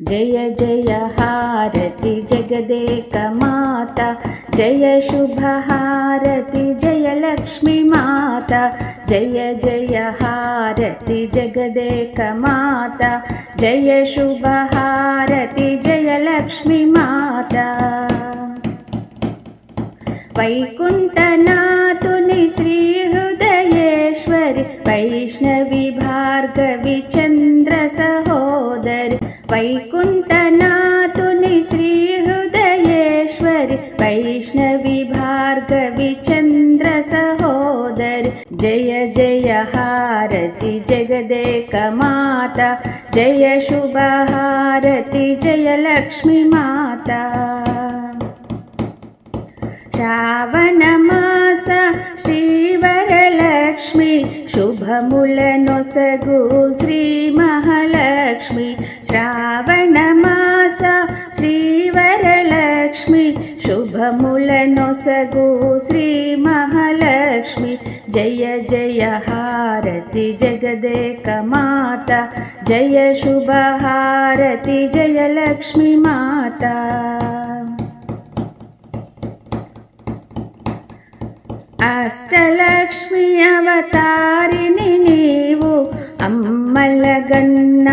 జయ జయ హారతి జగదేక మాత జయ శుభ హారతి జయ లక్ష్మీ మాత జయ జయ హారతి జగదేక మాత జయ శుభ श्वर वैष्णवि भार्गवि चन्द्र सहोदर वैकुण्ठनातु श्रीहृदयेश्वर वैष्णवि भार्गवि चन्द्र सहोदर। जय जय हारति जगदेकमाता जय शुभहारति जय लक्ष्मी माता। श्रावणमास श्री లక్ష్మీ మాత శ్రావణమాస శ్రీవరలక్ష్మి శుభములనొసగు శ్రీ మహాలక్ష్మి శ్రావణమాస శ్రీవరలక్ష్మి శుభములనొసగు శ్రీ మహాలక్ష్మి జయ జయ హారతి జగదేక మాత జయ శుభ హారతి జయ లక్ష్మీ మాత అష్టలక్ష్మి అవతారిని నీవు అమ్మలగన్న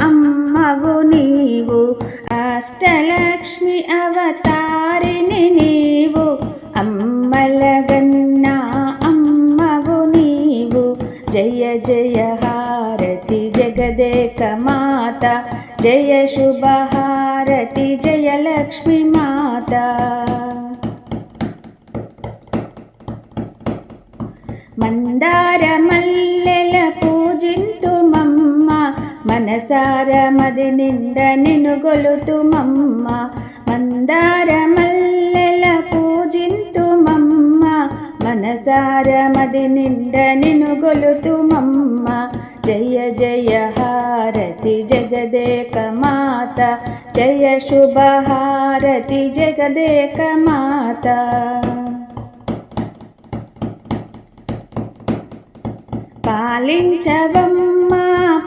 అమ్మవు నీవు. అష్టలక్ష్మి అవతారిని నీవు అమ్మలగన్న అమ్మవు నీవు. జయ జయ హారతి జగదేక మాత జయ శుభహారతి జయ లక్ష్మీ మాత. మందార మల్లెల పూజింతు మమ్మ మనసార మది నిండ నిను గొలుతు మమ్మ మందార మల్లెల పూజింతు మమ్మ మనసార మది నిండ నిను గొలుతు మమ్మ జయ జయ హారతి జగదేక మాత జయ శుభ హారతి జగదేక మాత. పాలించవమ్మ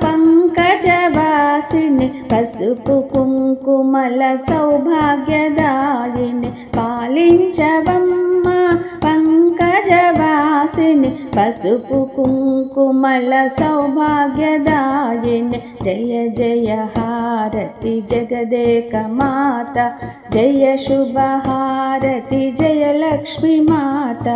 పంకజవాసిని పసుపు కుంకుమల సౌభాగ్యదాయిని పాలించవమ్మా పంకజవాసిని పసుపు కుంకుమల సౌభాగ్యదాయిని. జయ జయ హారతి జగదేక మాత జయ శుభహారతి జయ లక్ష్మీ మాత.